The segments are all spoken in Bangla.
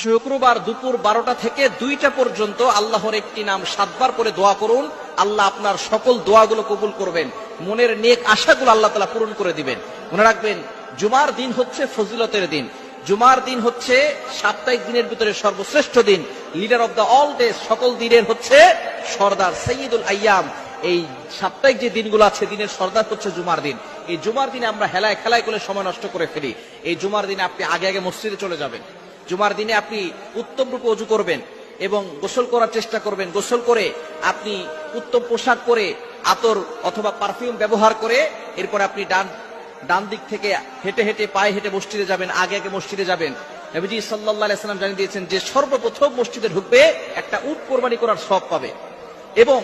শুক্রবার দুপুর বারোটা থেকে দুইটা পর্যন্ত আল্লাহর একটি নাম সাতবার করে দোয়া করুন। আল্লাহ আপনার সকল দোয়াগুলো কবুল করবেন। মনের নেক আশাগুলো আল্লাহ তালা পূরণ করে দিবেন। মনে রাখবেন, জুমার দিন হচ্ছে ফজিলতের দিন। জুমার দিন হচ্ছে সাপ্তাহিক দিনের ভিতরে সর্বশ্রেষ্ঠ দিন। Leader of the all day সকল দিনের হচ্ছে সর্দার সৈয়দুল আয়াম। এই সাপ্তাহিক যে দিনগুলো আছে, দিনের সর্দার হচ্ছে জুমার দিন। এই জুমার দিনে আমরা হেলায় খেলায় করে সময় নষ্ট করে ফেলি। এই জুমার দিনে আপনি আগে আগে মসজিদে চলে যাবেন। জুমার দিনে আপনি উত্তম রূপে অজু করবেন এবং গোসল করার চেষ্টা করবেন। গোসল করে আপনি উত্তম পোশাক পরে আতর অথবা পারফিউম ব্যবহার করে এরপর আপনি ডান ডান দিক থেকে হেঁটে হেঁটে পায়ে হেঁটে মসজিদে যাবেন, আগে আগে মসজিদে যাবেন। নবীজি সাল্লাম জানিয়ে দিয়েছেন যে সর্বপ্রথম মসজিদে ঢুকবে একটা উট কোরবানি করার সব পাবে এবং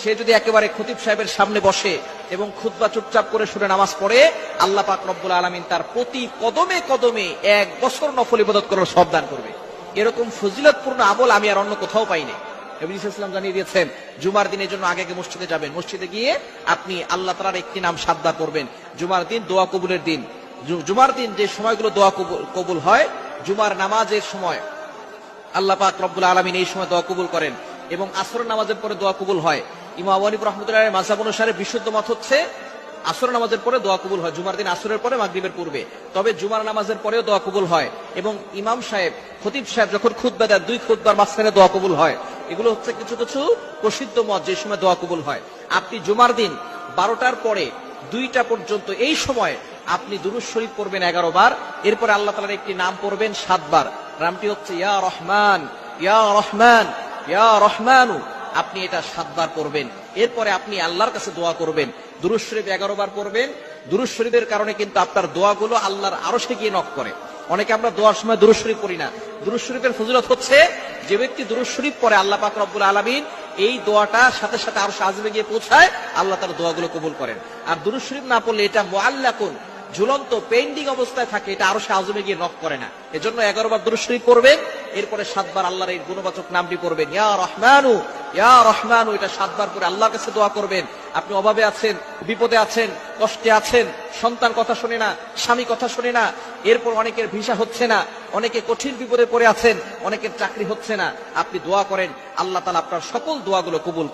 সে যদি একেবারে খতিব সাহেবের সামনে বসে এবং খুতবা চুপচাপ করে শুনে নামাজ পড়ে আল্লাহ পাক রব্বুল আলমিন তার প্রতি কদমে কদমে এক বছর নফল ইবাদত করার সব দান করবে। এরকম ফজিলতপূর্ণ আমল আমি আর অন্য কোথাও পাইনি। নবী ইসলাম জানিয়ে দিয়েছেন, জুমার দিনের জন্য আগে মসজিদে যাবেন। মসজিদে গিয়ে আপনি আল্লাহ তালার একটি নাম সাবধান করবেন জুমার দিন দোয়া কবুলের দিন। জুমার দিন যে সময়গুলো দোয়া কবুল হয়, জুমার নামাজের সময় আল্লাহ পাক রব্বুল আলমিন এই সময় দোয়া কবুল করেন এবং আসর নামাজের পরে দোয়া কবুল হয়। ইমা আবানিব রহমতুল্লাহ মাসাব অনুসারে বিশুদ্ধ মত হচ্ছে আসর নামাজের পরে দোয়া কবুল হয়। জুমার দিন আসরের পরে মাগরিবের পূর্বে। তবে জুমার নামাজের পরেও দোয়া কবুল হয় এবং ইমাম সাহেব, খতিব সাহেব যখন খুদ্া দেয় দুই খুদ্বার মাঝখানে দোয়া কবুল হয়। এগুলো হচ্ছে কিছু কিছু প্রসিদ্ধ মত যে সময় দোয়া কবুল হয়। আপনি জুমার দিন বারোটার পরে দুইটা পর্যন্ত এই সময় আপনি দুরুজ শরীফ পড়বেন এগারো বার। এরপরে আল্লাহ তালার একটি নাম পড়বেন সাতবার নামটি হচ্ছে ইয়া রহমান ইয়া রহমান, ইয়া রহমানু। আপনি এটা সাতবার পড়বেন। এরপরে আপনি আল্লাহর কাছে দোয়া করবেন। দুরুজ শরীফ এগারো বার পড়বেন। দুরুজ শরীফের কারণে কিন্তু আপনার দোয়াগুলো আল্লাহর আরও সে গিয়ে নক করে। অনেকে আমরা দোয়ার সময় দুরুজ শরীফ পড়ি না। দুরুজ শরীফের ফজিলত হচ্ছে, যে ব্যক্তি দুরুজ শরীফ পরে আল্লাহ পাক রব্বুল আলমিন এই দোয়াটা সাথে সাথে আরও আজমে গিয়ে পৌঁছায়, আল্লাহ তার দোয়াগুলো কবুল করেন। আর দুরুজ শরীফ না পড়লে এটা মোয়াল্লাকুন ঝুলন্ত, পেন্ডিং অবস্থায় থাকে, এটা আরও সে আজমে গিয়ে নক করে না। এজন্য এগারো বার দুরুজ শরীফ পড়বেন। এরপরে সাতবার আল্লাহর এই গুণবাচক নামটি পড়বেন। ইয়া রহমানু ইয়া রহমানু, এটা সাতবার করে আল্লাহর কাছে দোয়া করবেন। আপনি অভাবে আছেন, বিপদে আছেন, কষ্টে আছেন, সন্তান কথা শোনে না, স্বামী কথা শোনে না, এরপর অনেকের ভিসা হচ্ছে না, অনেকে কঠিন বিপদে পড়ে আছেন, অনেকের চাকরি হচ্ছে না, আপনি দোয়া করেন, আল্লাহ তালা আপনার সকল দোয়াগুলো কবুল